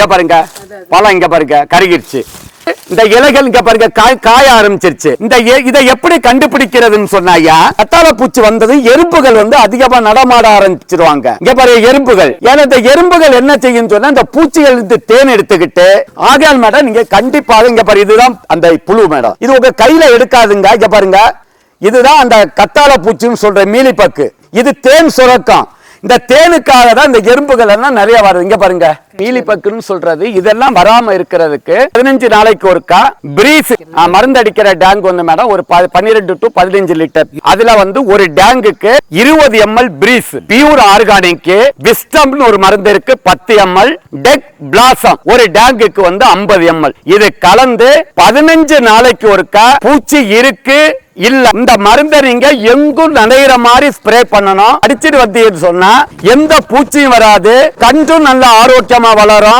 இங்க பாருங்க. பழம் இங்க பாருங்க கருகிருச்சு. இந்த இலைகள் இங்க பாருங்க காய் காய ஆரம்பிச்சிருச்சு. இந்த இதை எப்படி கண்டுபிடிக்கிறதுன்னு சொன்னாயா கத்தாழை பூச்சி வந்தது எறும்புகள் வந்து அதிகமா நடமாட ஆரம்பிச்சிருவாங்க. இங்க பாருங்க எறும்புகள். ஏன்னா இந்த எறும்புகள் என்ன செய்யும் சொன்னா இந்த பூச்சிகள் இருந்து தேன் எடுத்துக்கிட்டு ஆகையால் மேடம் நீங்க கண்டிப்பாக இங்க பாரு இதுதான் அந்த புழு மேடம். இது உங்க கையில எடுக்காதுங்க இங்க பாருங்க. இதுதான் அந்த கத்தாழை பூச்சின்னு சொல்ற மீலிப்பக்கு. இது தேன் சுரக்கம். இந்த தேனுக்காக தான் இந்த எறும்புகள் எல்லாம் நிறைய வருது. இங்க பாருங்க. மீலிப்பக்குன்னு சொல்றது. இதெல்லாம் வராம இருக்கிறதுக்கு பதினஞ்சு நாளைக்கு ஒருக்கா பிரீஸ் மருந்து அடிக்கிற டேங்க் வந்து மேடம் ஒரு ப- பன்னிரெண்டு டு பதினஞ்சு லிட்டர் அதுல வந்து ஒரு டேங்குக்கு இருபது எம்எல் பிரீஸ் பியூர் ஆர்கானிக் விஸ்டம்னு ஒரு மருந்து இருக்கு பத்து எம்எல். டெக் பிளாசம் ஒரு டேங்குக்கு வந்து 50 எம்எல். இது கலந்து பதினஞ்சு நாளைக்கு ஒருக்கா பூச்சி இருக்கு இல்ல. இந்த மருந்தை நீங்க எங்கும் நனைகிற மாதிரி ஸ்ப்ரே பண்ணணும்? அடிச்சிட்டு வந்தீங்கன்னு சொன்னா எந்த பூச்சியும் வராது. கன்றும் நல்ல ஆரோக்கியமா வளரும்.